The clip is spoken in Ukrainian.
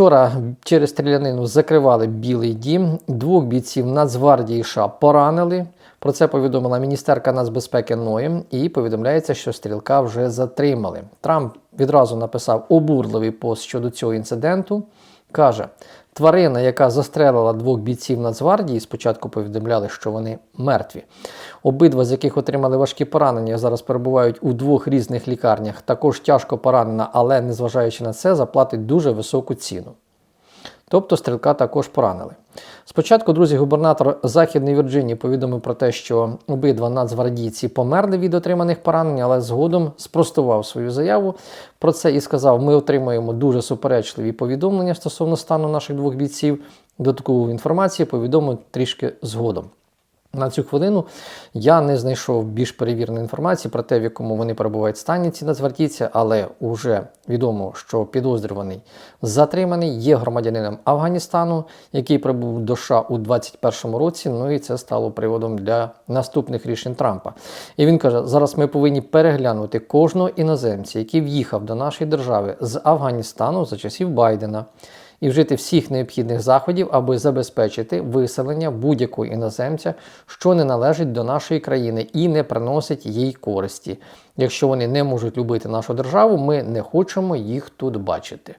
Вчора через стрілянину закривали Білий дім. Двох бійців Нацгвардії США поранили. Про це повідомила міністерка нацбезпеки Ноєм і повідомляється, що стрілка вже затримали. Трамп відразу написав обурливий пост щодо цього інциденту. Каже, тварина, яка застрелила двох бійців Нацгвардії, спочатку повідомляли, що вони мертві. Обидва з яких отримали важкі поранення, зараз перебувають у двох різних лікарнях. Також тяжко поранена, але незважаючи на це, заплатить дуже високу ціну. Тобто стрілка також поранили. Спочатку, друзі, губернатор Західної Вірджинії повідомив про те, що обидва нацгвардійці померли від отриманих поранень, але згодом спростував свою заяву про це і сказав: ми отримуємо дуже суперечливі повідомлення стосовно стану наших двох бійців. Додаткову інформацію повідомив трішки згодом. На цю хвилину я не знайшов більш перевіреної інформації про те, в якому вони перебувають стані ці нацгвардійці, але вже відомо, що підозрюваний затриманий є громадянином Афганістану, який прибув до США у 2021 році. Ну і це стало приводом для наступних рішень Трампа. І він каже: зараз ми повинні переглянути кожного іноземця, який в'їхав до нашої держави з Афганістану за часів Байдена і вжити всіх необхідних заходів, аби забезпечити виселення будь-якого іноземця, що не належить до нашої країни і не приносить їй користі. Якщо вони не можуть любити нашу державу, ми не хочемо їх тут бачити.